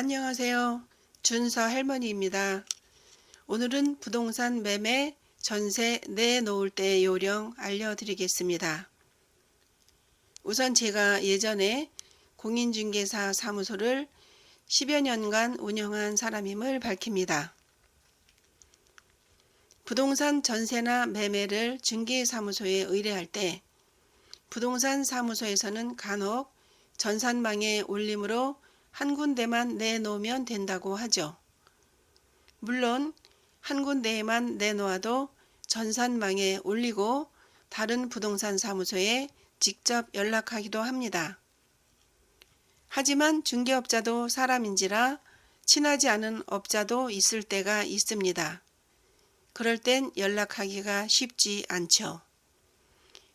안녕하세요. 준서 할머니입니다. 오늘은 부동산 매매 전세 내놓을 때 요령 알려드리겠습니다. 우선 제가 예전에 공인중개사 사무소를 10여 년간 운영한 사람임을 밝힙니다. 부동산 전세나 매매를 중개사무소에 의뢰할 때 부동산 사무소에서는 간혹 전산망에 올림으로 한 군데만 내놓으면 된다고 하죠. 물론 한 군데에만 내놓아도 전산망에 올리고 다른 부동산 사무소에 직접 연락하기도 합니다. 하지만 중개업자도 사람인지라 친하지 않은 업자도 있을 때가 있습니다. 그럴 땐 연락하기가 쉽지 않죠.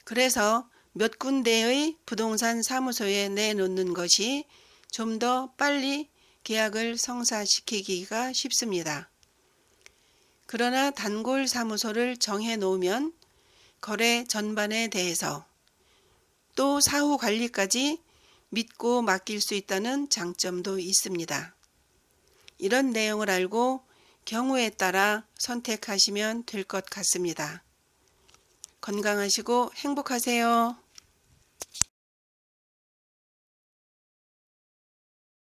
그래서 몇 군데의 부동산 사무소에 내놓는 것이 좀 더 빨리 계약을 성사시키기가 쉽습니다. 그러나 단골 사무소를 정해 놓으면 거래 전반에 대해서 또 사후 관리까지 믿고 맡길 수 있다는 장점도 있습니다. 이런 내용을 알고 경우에 따라 선택하시면 될 것 같습니다. 건강하시고 행복하세요.